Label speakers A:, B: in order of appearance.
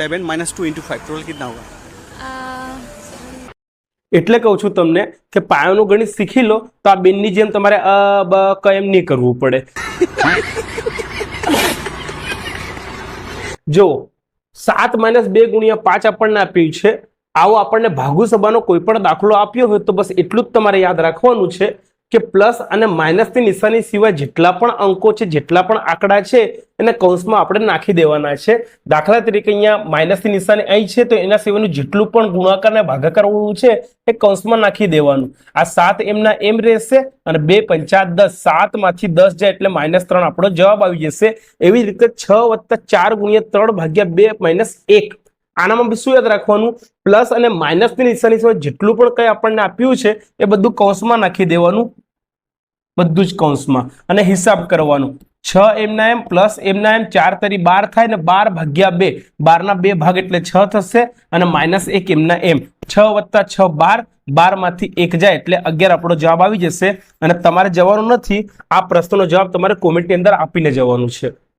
A: Seven minus two into five total કિતના હોગા
B: એટલે કહું છું તમને કે પાયાનું ગણિત શીખી લો તો આ બેનની જેમ તમારે અ બ ક એમ નહીં કરવું પડે. જો સાત માઇનસ બે ગુણ્યા પાંચ આપણને આપ્યું છે આવો આપણને ભાગુ સભાનો કોઈ પણ દાખલો આપ્યો હોય તો બસ એટલું જ તમારે યાદ રાખવાનું છે. કે પ્લસ અને માઇનસની નિશાની સિવાય જેટલા પણ અંકો છે, જેટલા પણ આંકડા છે, એને કૌંસમાં આપણે નાખી દેવાના છે. દાખલા તરીકે અહીંયા માઇનસની નિશાની અહીં છે, તો એના સિવાયનું જેટલું પણ ગુણાકાર અને ભાગાકાર વાળું છે, એ કૌંસમાં નાખી દેવાનું. આ સાત એમના એમ રહેશે અને બે પંચા દસ. સાતમાંથી દસ જાય એટલે માઇનસ ત્રણ આપણો જવાબ આવી જશે. એવી રીતે છ વત્તા ચાર ગુણ્યા ત્રણ ભાગ્યા બે માઇનસ એક. આનામાં બી શું યાદ રાખવાનું? પ્લસ અને માઇનસની નિશાની સિવાય જેટલું પણ કંઈ આપણને આપ્યું છે, એ બધું કૌંસમાં નાખી દેવાનું. બધું જ કૌંસમાં. અને હિસાબ કરવાનો. છ એમના એમ પ્લસ એમના એમ ચાર તરી બાર થાય ને બાર ભાગ્યા બે. બારના બે ભાગ એટલે છ થશે અને માઇનસ એક એમના એમ. છ વત્તા છ બાર બારમાંથી એક જાય એટલે અગિયાર આપણો જવાબ આવી જશે. અને તમારે જવાનું નથી. આ પ્રશ્નનો જવાબ તમારે કોમેન્ટની અંદર આપીને જવાનું છે.